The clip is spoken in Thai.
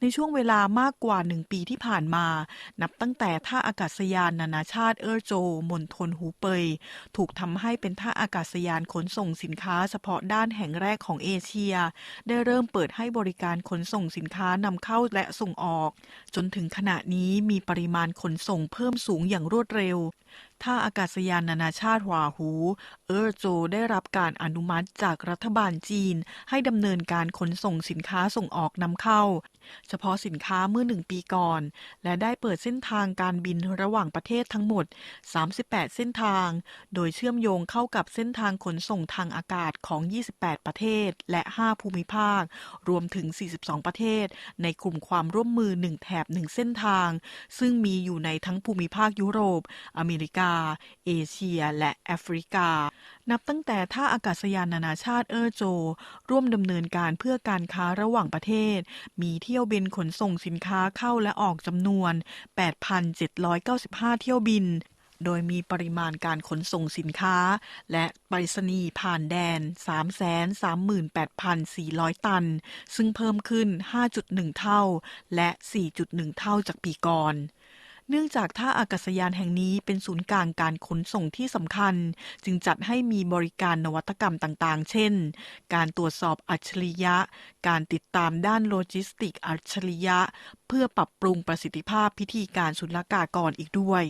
ในช่วงเวลามากกว่าหนึ่งปีที่ผ่านมา นับตั้งแต่ท่าอากาศยานนานาชาติเออร์โจมณฑลหูเปย ถูกทำให้เป็นท่าอากาศยานขนส่งสินค้าเฉพาะด้านแห่งแรกของเอเชีย ได้เริ่มเปิดให้บริการขนส่งสินค้านำเข้าและส่งออก จนถึงขณะนี้มีปริมาณขนส่งเพิ่มสูงอย่างรวดเร็ว ท่าอากาศยานนานาชาติหวาหู เออร์โจได้รับการอนุมัติจากรัฐบาลจีน ให้ดำเนินการขนส่งสินค้าส่งออกนำเข้า เฉพาะสินค้าเมื่อหนึ่งปีก่อน และได้เปิดเส้นทางการบินระหว่างประเทศทั้งหมด 38 เส้นทาง โดยเชื่อมโยงเข้ากับเส้นทางขนส่งทางอากาศของ 28 ประเทศ และ 5 ภูมิภาค รวมถึง 42 ประเทศ ในกลุ่มความร่วมมือ 1 แถบ 1 เส้นทาง ซึ่งมีอยู่ในทั้งภูมิภาคยุโรป อเมริกาเอเชีย และแอฟริกา นับตั้งแต่ท่าอากาศยานนานาชาติเออร์โจ ร่วมดำเนินการเพื่อการค้าระหว่างประเทศ มีเที่ยวบินขนส่งสินค้าเข้าและออกจำนวน 8,795 เที่ยวบินโดยมีปริมาณการขนส่งสินค้า และไปรษณีย์ผ่านแดน 338,400 ตัน ซึ่งเพิ่มขึ้น 5.1 เท่า และ 4.1 เท่าจากปีก่อน เนื่องจากท่าอากาศยานแห่งนี้เป็นศูนย์กลางการขนส่งที่สำคัญ จึงจัดให้มีบริการนวัตกรรมต่างๆ เช่น การตรวจสอบอัจฉริยะ การติดตามด้านโลจิสติกอัจฉริยะ เพื่อปรับปรุงประสิทธิภาพพิธีการศุลกากรอีกด้วย